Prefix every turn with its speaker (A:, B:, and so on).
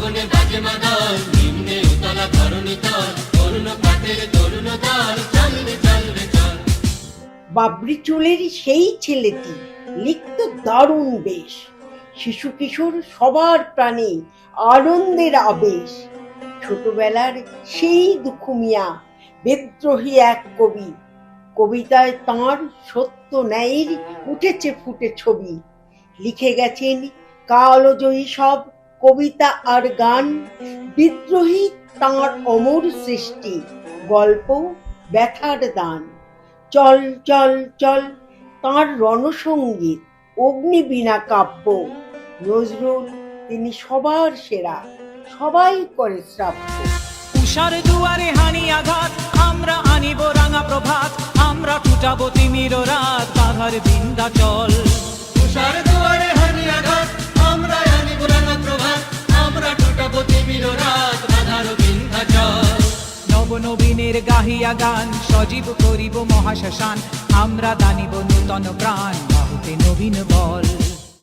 A: গগনে বাজে মাদল, নিম্নে উতলা ধরণী তল, তরুণ পাতের তরুণ দল, চল রে, চল
B: বাবরি চুলের সেই ছেলেটি লিখত দারুণ বেশ। শিশু কিশোর সবার প্রাণে আনন্দের আবেশ। ছোটবেলার সেই দুখুমিয়া, বিদ্রোহী এক কবি। কবিতায় তার সত্য ন্যায়ের উঠেছে, ফুটে ছবি। লিখে গেছেন, কালজয়ী সব কবিতা আর গান বিদ্রোহী তাঁর অমর সৃষ্টি, গল্প, ব্যথার দান। চল চল চল, তাঁর রণসঙ্গীত, অগ্নিবীণা কাব্য। নজরুল, তিনি সবার সেরা, সবাই করে শ্রাব্য।
C: উষার দুয়ারে হানি আঘাত, আমরা আনিব রাঙা প্রভাত, আমরা টুটাবো তিমির রাত, বাঘার বিন্দাচল তুষার নবীনের গাহিয়া গান সজীব করিব মহাশ্মশান। আমরা দানিব নূতন প্রাণ বাহুতে নবীন বল।